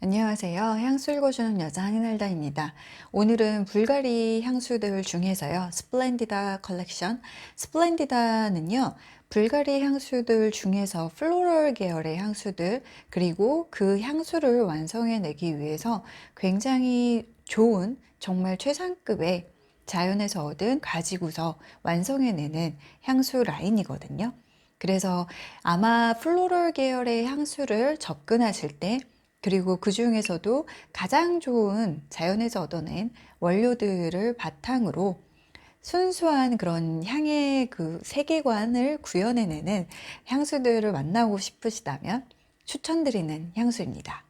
안녕하세요. 향수 읽어주는 여자 한인알다입니다. 오늘은 불가리 향수들 중에서요. 스플렌디다 컬렉션. 스플렌디다는요. 불가리 향수들 중에서 플로럴 계열의 향수들 그리고 그 향수를 완성해내기 위해서 굉장히 좋은 정말 최상급의 자연에서 얻은 가지고서 완성해내는 향수 라인이거든요. 그래서 아마 플로럴 계열의 향수를 접근하실 때 그리고 그 중에서도 가장 좋은 자연에서 얻어낸 원료들을 바탕으로 순수한 그런 향의 그 세계관을 구현해내는 향수들을 만나고 싶으시다면 추천드리는 향수입니다.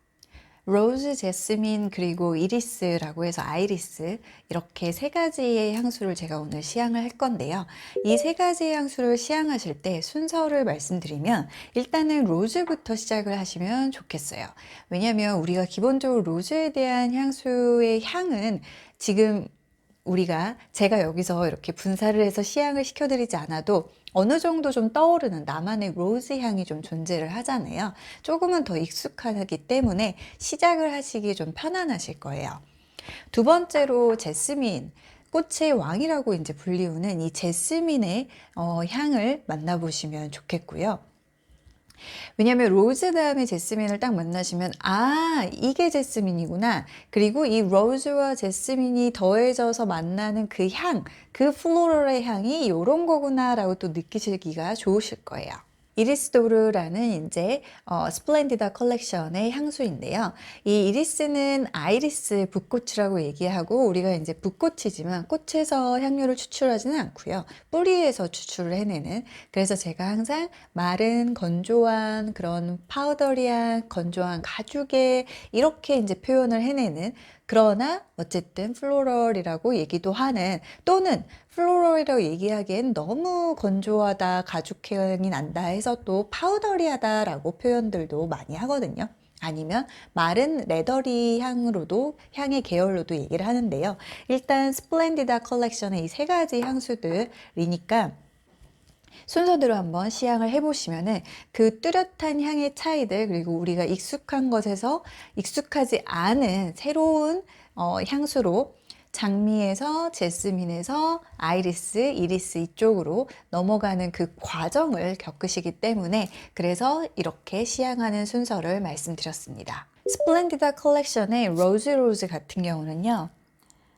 로즈, 제스민, 그리고 이리스라고 해서 아이리스 이렇게 세 가지의 향수를 제가 오늘 시향을 할 건데요. 이 세 가지의 향수를 시향하실 때 순서를 말씀드리면 일단은 로즈부터 시작을 하시면 좋겠어요. 왜냐하면 우리가 기본적으로 로즈에 대한 향수의 향은 지금 우리가 제가 여기서 이렇게 분사를 해서 시향을 시켜드리지 않아도 어느 정도 좀 떠오르는 나만의 로즈 향이 좀 존재를 하잖아요. 조금은 더 익숙하기 때문에 시작을 하시기 좀 편안하실 거예요. 두 번째로 제스민. 꽃의 왕이라고 이제 불리우는 이 제스민의 어, 향을 만나보시면 좋겠고요. 왜냐하면 로즈 다음에 제스민을 딱 만나시면 아 이게 제스민이구나 그리고 이 로즈와 제스민이 더해져서 만나는 그 향, 그 플로럴의 향이 이런 거구나 라고 또 느끼시기가 좋으실 거예요. 이리스도르라는 이제 어, 스플렌디다 컬렉션의 향수인데요. 이 이리스는 아이리스 붓꽃이라고 얘기하고 우리가 이제 붓꽃이지만 꽃에서 향료를 추출하지는 않고요. 뿌리에서 추출을 해내는 그래서 제가 항상 마른 건조한 그런 파우더리한 건조한 가죽에 이렇게 이제 표현을 해내는 그러나 어쨌든 플로럴이라고 얘기도 하는 또는 플로럴이라고 얘기하기엔 너무 건조하다 가죽향이 난다 해서 또 파우더리하다라고 표현들도 많이 하거든요. 아니면 마른 레더리 향으로도 향의 계열로도 얘기를 하는데요. 일단 스플렌디다 컬렉션의 이 세 가지 향수들이니까 순서대로 한번 시향을 해보시면은 그 뚜렷한 향의 차이들 그리고 우리가 익숙한 것에서 익숙하지 않은 새로운 어, 향수로 장미에서 제스민에서 아이리스, 이리스 이쪽으로 넘어가는 그 과정을 겪으시기 때문에 그래서 이렇게 시향하는 순서를 말씀드렸습니다. 스플렌디다 컬렉션의 로즈 로즈 같은 경우는요.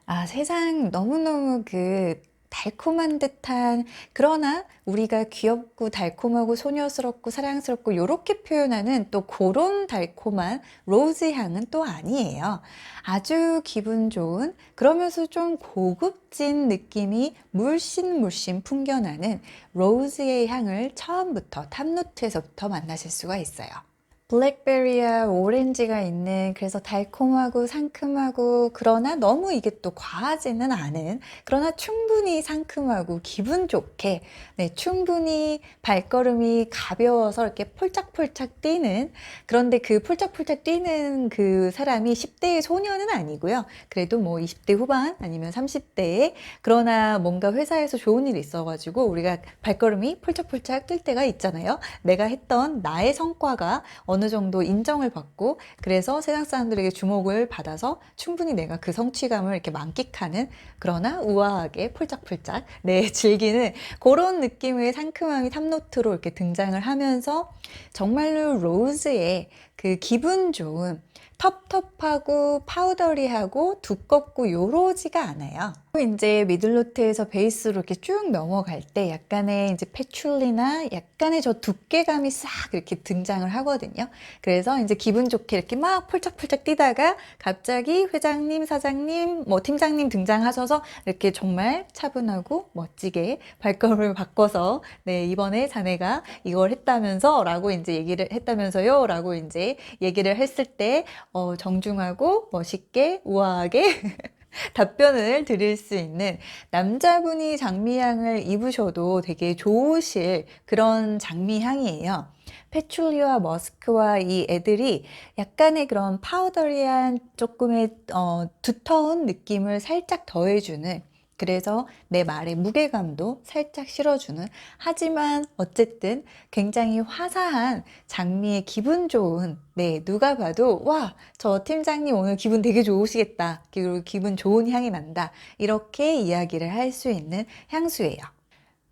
아, 세상 너무너무 그 달콤한 듯한 그러나 우리가 귀엽고 달콤하고 소녀스럽고 사랑스럽고 이렇게 표현하는 또 그런 달콤한 로즈 향은 또 아니에요. 아주 기분 좋은 그러면서 좀 고급진 느낌이 물씬 물씬 풍겨나는 로즈의 향을 처음부터 탑노트에서부터 만나실 수가 있어요. 블랙베리와 오렌지가 있는 그래서 달콤하고 상큼하고 그러나 너무 이게 또 과하지는 않은 그러나 충분히 상큼하고 기분 좋게 네, 충분히 발걸음이 가벼워서 이렇게 폴짝폴짝 뛰는 그런데 그 폴짝폴짝 뛰는 그 사람이 10대의 소녀는 아니고요. 그래도 뭐 20대 후반 아니면 30대에 그러나 뭔가 회사에서 좋은 일이 있어가지고 우리가 발걸음이 폴짝폴짝 뛸 때가 있잖아요. 내가 했던 나의 성과가 어느 정도 인정을 받고 그래서 세상 사람들에게 주목을 받아서 충분히 내가 그 성취감을 이렇게 만끽하는 그러나 우아하게 폴짝폴짝 네 즐기는 그런 느낌의 상큼함이 탑노트로 이렇게 등장을 하면서 정말로 로즈의 그 기분 좋은 텁텁하고 파우더리하고 두껍고 요러지가 않아요. 이제 미들노트에서 베이스로 이렇게 쭉 넘어갈 때 약간의 이제 패출리나 약간의 저 두께감이 싹 이렇게 등장을 하거든요. 그래서 이제 기분 좋게 이렇게 막 폴짝폴짝 뛰다가 갑자기 회장님, 사장님, 뭐 팀장님 등장하셔서 이렇게 정말 차분하고 멋지게 발걸음을 바꿔서 네, 이번에 자네가 이걸 했다면서 라고 이제 얘기를 했다면서요 라고 이제 얘기를 했을 때 어, 정중하고 멋있게 우아하게 답변을 드릴 수 있는 남자분이 장미향을 입으셔도 되게 좋으실 그런 장미향이에요. 패출리와 머스크와 이 애들이 약간의 그런 파우더리한 조금의 어, 두터운 느낌을 살짝 더해주는 그래서 내 말의 무게감도 살짝 실어주는 하지만 어쨌든 굉장히 화사한 장미의 기분 좋은 네 누가 봐도 와 저 팀장님 오늘 기분 되게 좋으시겠다 그리고 기분 좋은 향이 난다 이렇게 이야기를 할 수 있는 향수예요.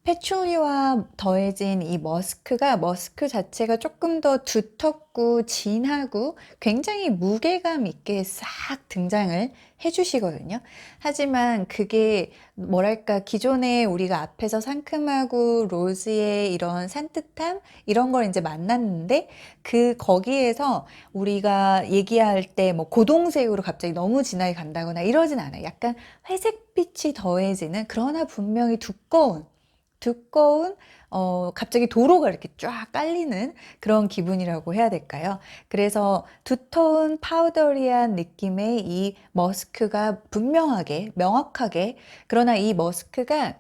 패츄리와 더해진 이 머스크가 머스크 자체가 조금 더 두텁고 진하고 굉장히 무게감 있게 싹 등장을 해주시거든요. 하지만 그게 뭐랄까 기존에 우리가 앞에서 상큼하고 로즈의 이런 산뜻함 이런 걸 이제 만났는데 그 거기에서 우리가 얘기할 때 뭐 고동색으로 갑자기 너무 진하게 간다거나 이러진 않아요. 약간 회색빛이 더해지는 그러나 분명히 두꺼운 두꺼운 어, 갑자기 도로가 이렇게 쫙 깔리는 그런 기분이라고 해야 될까요? 그래서 두터운 파우더리한 느낌의 이 머스크가 분명하게, 명확하게, 그러나 이 머스크가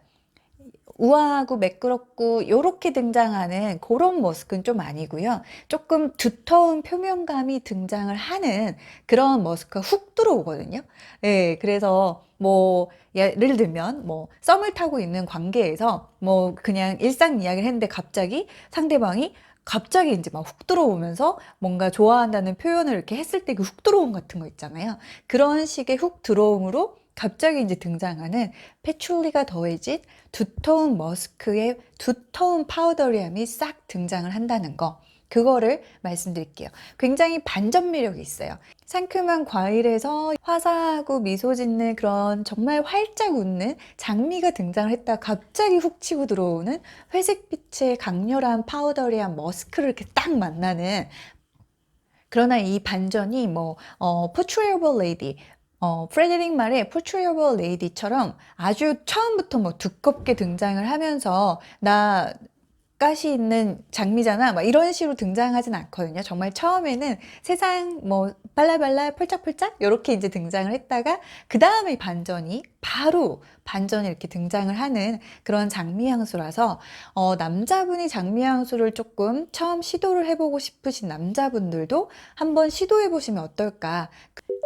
우아하고 매끄럽고 요렇게 등장하는 그런 머스크는 좀 아니고요. 조금 두터운 표면감이 등장을 하는 그런 머스크가 훅 들어오거든요. 예, 그래서 뭐 예를 들면 뭐 썸을 타고 있는 관계에서 뭐 그냥 일상 이야기를 했는데 갑자기 상대방이 갑자기 이제 막 훅 들어오면서 뭔가 좋아한다는 표현을 이렇게 했을 때 그 훅 들어옴 같은 거 있잖아요. 그런 식의 훅 들어옴으로 갑자기 이제 등장하는 패출리가 더해진 두터운 머스크의 두터운 파우더리함이 싹 등장을 한다는 거. 그거를 말씀드릴게요. 굉장히 반전 매력이 있어요. 상큼한 과일에서 화사하고 미소 짓는 그런 정말 활짝 웃는 장미가 등장을 했다 갑자기 훅 치고 들어오는 회색빛의 강렬한 파우더리한 머스크를 이렇게 딱 만나는 그러나 이 반전이 뭐 어, portrayable lady 어, 프레데릭 말의 portrayable lady처럼 아주 처음부터 뭐 두껍게 등장을 하면서 나 가시 있는 장미잖아. 막 이런 식으로 등장하진 않거든요. 정말 처음에는 세상 뭐 발라발라 펄짝펄짝 이렇게 이제 등장을 했다가 그 다음에 반전이 바로 반전이 이렇게 등장을 하는 그런 장미 향수라서 어, 남자분이 장미 향수를 조금 처음 시도를 해보고 싶으신 남자분들도 한번 시도해 보시면 어떨까.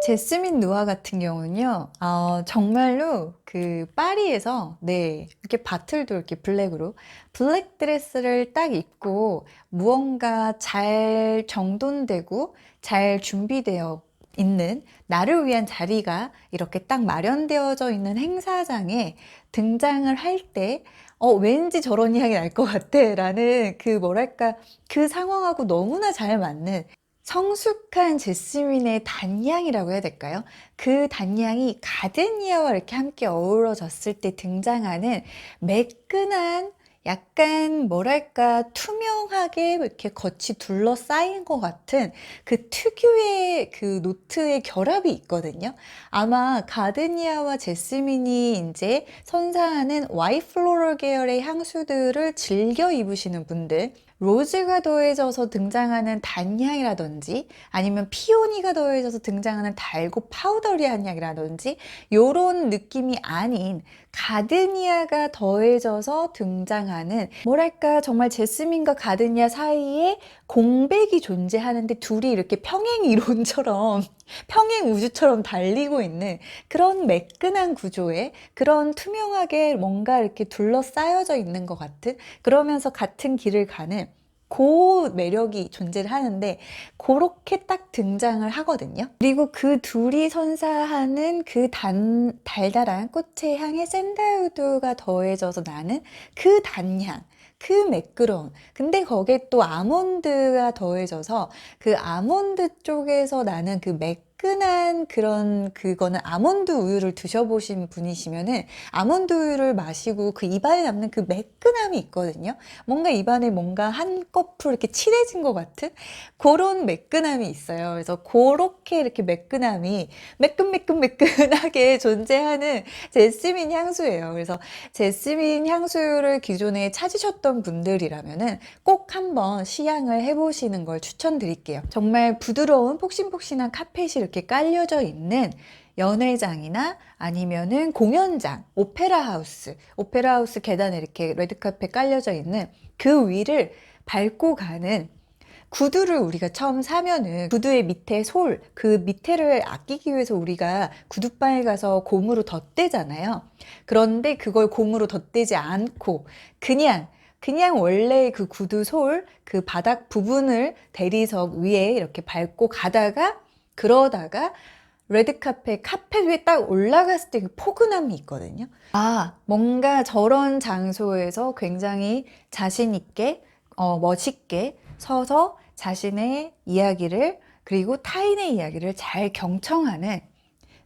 제스민 누아 같은 경우는요, 어, 정말로 그 파리에서 네 이렇게 바틀도 이렇게 블랙으로 블랙 드레스 를 딱 입고 무언가 잘 정돈되고 잘 준비되어 있는 나를 위한 자리가 이렇게 딱 마련되어져 있는 행사장에 등장을 할때 어, 왠지 저런 향이 날 것 같아 라는 그 뭐랄까 그 상황하고 너무나 잘 맞는 성숙한 제스민의 단향이라고 해야 될까요? 그 단향이 가드니아와 이렇게 함께 어우러졌을 때 등장하는 매끈한 약간 뭐랄까 투명하게 이렇게 겉이 둘러싸인 것 같은 그 특유의 그 노트의 결합이 있거든요. 아마 가드니아와 제스민이 이제 선사하는 와이 플로럴 계열의 향수들을 즐겨 입으시는 분들 로즈가 더해져서 등장하는 단향이라든지 아니면 피오니가 더해져서 등장하는 달고 파우더리한 향이라든지 요런 느낌이 아닌 가드니아가 더해져서 등장하는 뭐랄까 정말 제스민과 가드니아 사이에 공백이 존재하는데 둘이 이렇게 평행 이론처럼 평행 우주처럼 달리고 있는 그런 매끈한 구조에 그런 투명하게 뭔가 이렇게 둘러싸여져 있는 것 같은 그러면서 같은 길을 가는 그 매력이 존재를 하는데 그렇게 딱 등장을 하거든요. 그리고 그 둘이 선사하는 그 단, 달달한 꽃의 향에 샌달우드가 더해져서 나는 그 단향. 그 매끄러움. 근데 거기에 또 아몬드가 더해져서 그 아몬드 쪽에서 나는 그 매, 매끈한 그런 그거는 아몬드 우유를 드셔보신 분이시면은 아몬드 우유를 마시고 그 입안에 남는 그 매끈함이 있거든요. 뭔가 입안에 뭔가 한꺼풀 이렇게 칠해진 것 같은 그런 매끈함이 있어요. 그래서 그렇게 이렇게 매끈함이 매끈매끈매끈하게 존재하는 제스민 향수예요. 그래서 제스민 향수를 기존에 찾으셨던 분들이라면은 꼭 한번 시향을 해보시는 걸 추천드릴게요. 정말 부드러운 폭신폭신한 카펫이 이렇게 깔려져 있는 연회장이나 아니면은 공연장, 오페라 하우스, 오페라 하우스 계단에 이렇게 레드카펫 깔려져 있는 그 위를 밟고 가는 구두를 우리가 처음 사면은 구두의 밑에 솔, 그 밑에를 아끼기 위해서 우리가 구두바에 가서 고무로 덧대잖아요. 그런데 그걸 고무로 덧대지 않고 그냥 그냥 원래 그 구두 솔, 그 바닥 부분을 대리석 위에 이렇게 밟고 가다가 그러다가 레드카펫 카펫 위에 딱 올라갔을 때 그 포근함이 있거든요. 아, 뭔가 저런 장소에서 굉장히 자신 있게 어, 멋있게 서서 자신의 이야기를 그리고 타인의 이야기를 잘 경청하는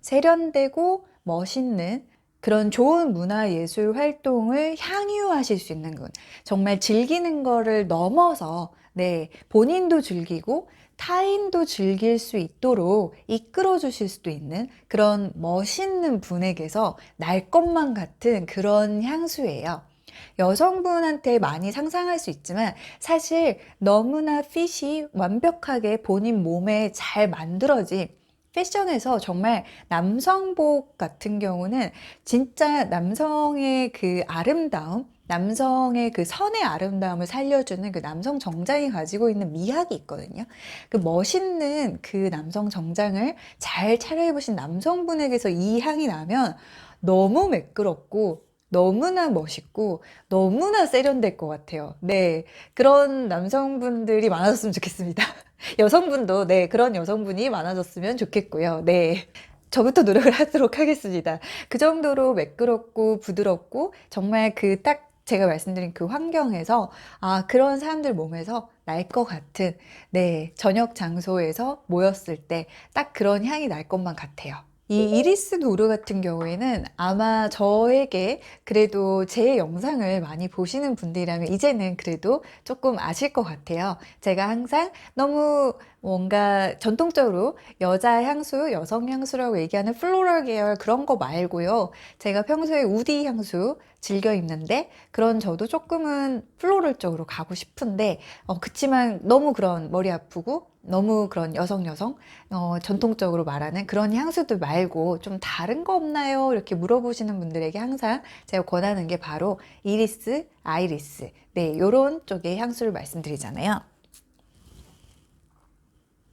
세련되고 멋있는 그런 좋은 문화 예술 활동을 향유하실 수 있는 군 정말 즐기는 거를 넘어서 네, 본인도 즐기고 타인도 즐길 수 있도록 이끌어 주실 수도 있는 그런 멋있는 분에게서 날 것만 같은 그런 향수예요. 여성분한테 많이 상상할 수 있지만 사실 너무나 핏이 완벽하게 본인 몸에 잘 만들어진 패션에서 정말 남성복 같은 경우는 진짜 남성의 그 아름다움, 남성의 그 선의 아름다움을 살려주는 그 남성 정장이 가지고 있는 미학이 있거든요. 그 멋있는 그 남성 정장을 잘 차려입으신 남성분에게서 이 향이 나면 너무 매끄럽고 너무나 멋있고 너무나 세련될 것 같아요. 네. 그런 남성분들이 많아졌으면 좋겠습니다. 여성분도 네, 그런 여성분이 많아졌으면 좋겠고요. 네. 저부터 노력을 하도록 하겠습니다. 그 정도로 매끄럽고 부드럽고 정말 그딱 제가 말씀드린 그 환경에서 아, 그런 사람들 몸에서 날 것 같은 네, 저녁 장소에서 모였을 때 딱 그런 향이 날 것만 같아요. 이 이리스 도르 같은 경우에는 아마 저에게 그래도 제 영상을 많이 보시는 분들이라면 이제는 그래도 조금 아실 것 같아요. 제가 항상 너무 뭔가 전통적으로 여자 향수, 여성 향수라고 얘기하는 플로럴 계열 그런 거 말고요. 제가 평소에 우디 향수 즐겨 입는데 그런 저도 조금은 플로럴 쪽으로 가고 싶은데 어, 그치만 너무 그런 머리 아프고 너무 그런 여성 여성 어, 전통적으로 말하는 그런 향수들 말고 좀 다른 거 없나요? 이렇게 물어보시는 분들에게 항상 제가 권하는 게 바로 이리스, 아이리스 네 요런 쪽의 향수를 말씀드리잖아요.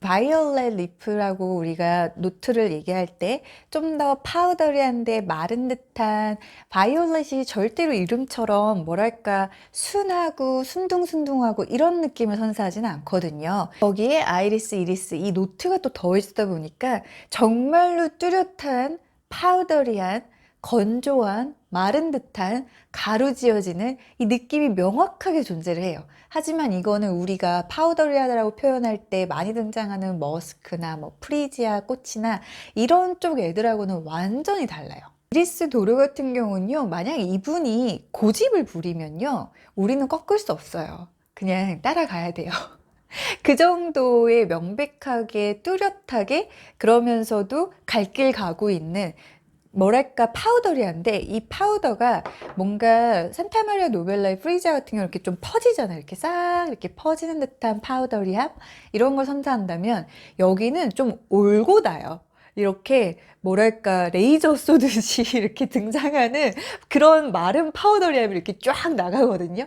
바이올렛 리프라고 우리가 노트를 얘기할 때 좀 더 파우더리한데 마른 듯한 바이올렛이 절대로 이름처럼 뭐랄까 순하고 순둥순둥하고 이런 느낌을 선사하지는 않거든요. 거기에 아이리스, 이리스 이 노트가 또 더해지다 보니까 정말로 뚜렷한 파우더리한 건조한 마른 듯한 가루지어지는 이 느낌이 명확하게 존재를 해요. 하지만 이거는 우리가 파우더리하다라고 표현할 때 많이 등장하는 머스크나 뭐 프리지아 꽃이나 이런 쪽 애들하고는 완전히 달라요. 이리스 도르 같은 경우는요, 만약 이분이 고집을 부리면요, 우리는 꺾을 수 없어요. 그냥 따라가야 돼요. 그 정도의 명백하게 뚜렷하게 그러면서도 갈 길 가고 있는 뭐랄까 파우더리한데 이 파우더가 뭔가 산타마리아 노벨라의 프리자 같은 경우 이렇게 좀 퍼지잖아요. 이렇게 싹 이렇게 퍼지는 듯한 파우더리함 이런 걸 선사한다면 여기는 좀 올고 나요. 이렇게 뭐랄까 레이저 쏘듯이 이렇게 등장하는 그런 마른 파우더리함이 이렇게 쫙 나가거든요.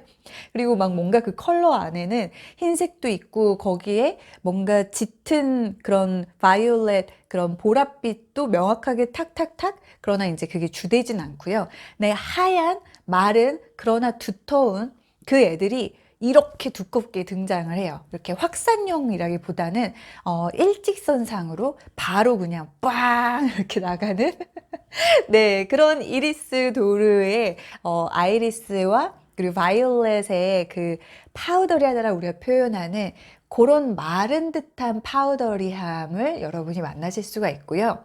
그리고 막 뭔가 그 컬러 안에는 흰색도 있고 거기에 뭔가 짙은 그런 바이올렛 그런 보랏빛도 명확하게 탁탁탁 그러나 이제 그게 주되진 않고요. 네, 하얀 마른 그러나 두터운 그 애들이 이렇게 두껍게 등장을 해요. 이렇게 확산형이라기보다는 어, 일직선상으로 바로 그냥 빵 이렇게 나가는 네 그런 이리스 도르의 어, 아이리스와 그리고 바이올렛의 그 파우더리하다라 우리가 표현하는 그런 마른 듯한 파우더리함을 여러분이 만나실 수가 있고요.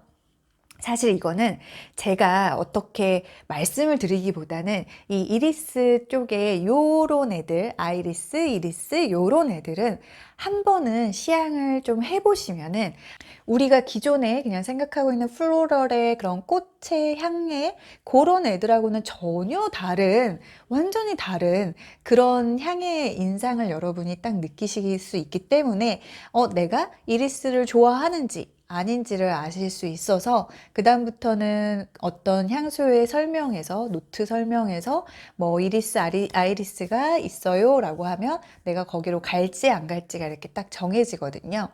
사실 이거는 제가 어떻게 말씀을 드리기보다는 이 이리스 쪽에 요런 애들, 아이리스, 이리스 요런 애들은 한 번은 시향을 좀 해보시면은 우리가 기존에 그냥 생각하고 있는 플로럴의 그런 꽃의 향에 그런 애들하고는 전혀 다른, 완전히 다른 그런 향의 인상을 여러분이 딱 느끼실 수 있기 때문에 어, 내가 이리스를 좋아하는지 아닌지를 아실 수 있어서 그다음부터는 어떤 향수의 설명에서 노트 설명에서 뭐 이리스 아리, 아이리스가 있어요 라고 하면 내가 거기로 갈지 안 갈지가 이렇게 딱 정해지거든요.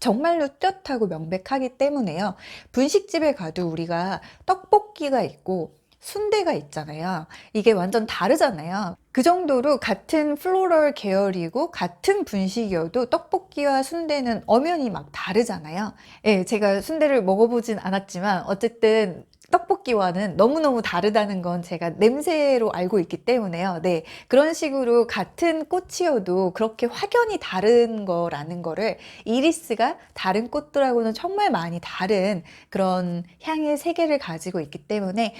정말로 뚜렷하고 명백하기 때문에요. 분식집에 가도 우리가 떡볶이가 있고 순대가 있잖아요. 이게 완전 다르잖아요. 그 정도로 같은 플로럴 계열이고 같은 분식이어도 떡볶이와 순대는 엄연히 막 다르잖아요. 예, 제가 순대를 먹어보진 않았지만 어쨌든 떡볶이와는 너무너무 다르다는 건 제가 냄새로 알고 있기 때문에요. 네. 그런 식으로 같은 꽃이어도 그렇게 확연히 다른 거라는 거를 이리스가 다른 꽃들하고는 정말 많이 다른 그런 향의 세계를 가지고 있기 때문에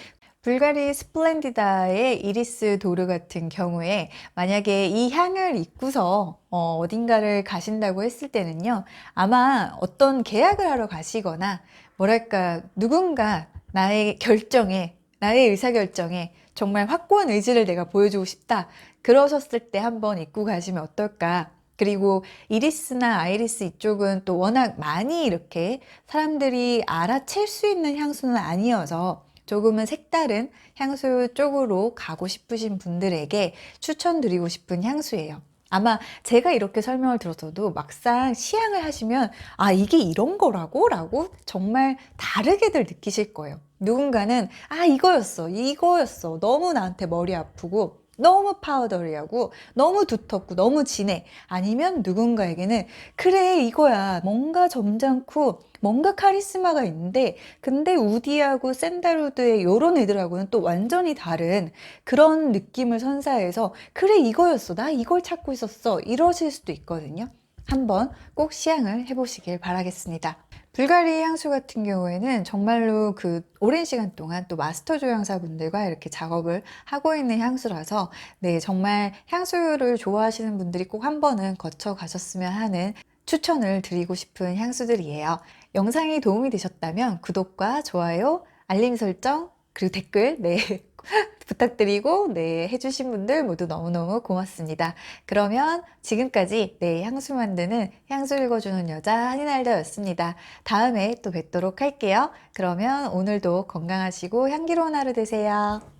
불가리 스플렌디다의 이리스 도르 같은 경우에 만약에 이 향을 입고서 어, 어딘가를 가신다고 했을 때는요, 아마 어떤 계약을 하러 가시거나, 뭐랄까, 누군가 나의 결정에, 나의 의사결정에 정말 확고한 의지를 내가 보여주고 싶다. 그러셨을 때 한번 입고 가시면 어떨까. 그리고 이리스나 아이리스 이쪽은 또 워낙 많이 이렇게 사람들이 알아챌 수 있는 향수는 아니어서 조금은 색다른 향수 쪽으로 가고 싶으신 분들에게 추천드리고 싶은 향수예요. 아마 제가 이렇게 설명을 들었어도 막상 시향을 하시면 아, 이게 이런 거라고? 라고 정말 다르게들 느끼실 거예요. 누군가는 아, 이거였어. 이거였어. 너무 나한테 머리 아프고 너무 파우더리하고 너무 두텁고 너무 진해. 아니면 누군가에게는 그래 이거야. 뭔가 점잖고 뭔가 카리스마가 있는데 근데 우디하고 샌달우드의 요런 애들하고는 또 완전히 다른 그런 느낌을 선사해서 그래 이거였어. 나 이걸 찾고 있었어. 이러실 수도 있거든요. 한번 꼭 시향을 해보시길 바라겠습니다. 불가리 향수 같은 경우에는 정말로 그 오랜 시간 동안 또 마스터 조향사분들과 이렇게 작업을 하고 있는 향수라서 네, 정말 향수를 좋아하시는 분들이 꼭 한 번은 거쳐 가셨으면 하는 추천을 드리고 싶은 향수들이에요. 영상이 도움이 되셨다면 구독과 좋아요, 알림 설정, 그리고 댓글, 네. 부탁드리고, 네. 해주신 분들 모두 너무너무 고맙습니다. 그러면 지금까지, 네. 향수 만드는 향수 읽어주는 여자 한이날다였습니다. 다음에 또 뵙도록 할게요. 그러면 오늘도 건강하시고 향기로운 하루 되세요.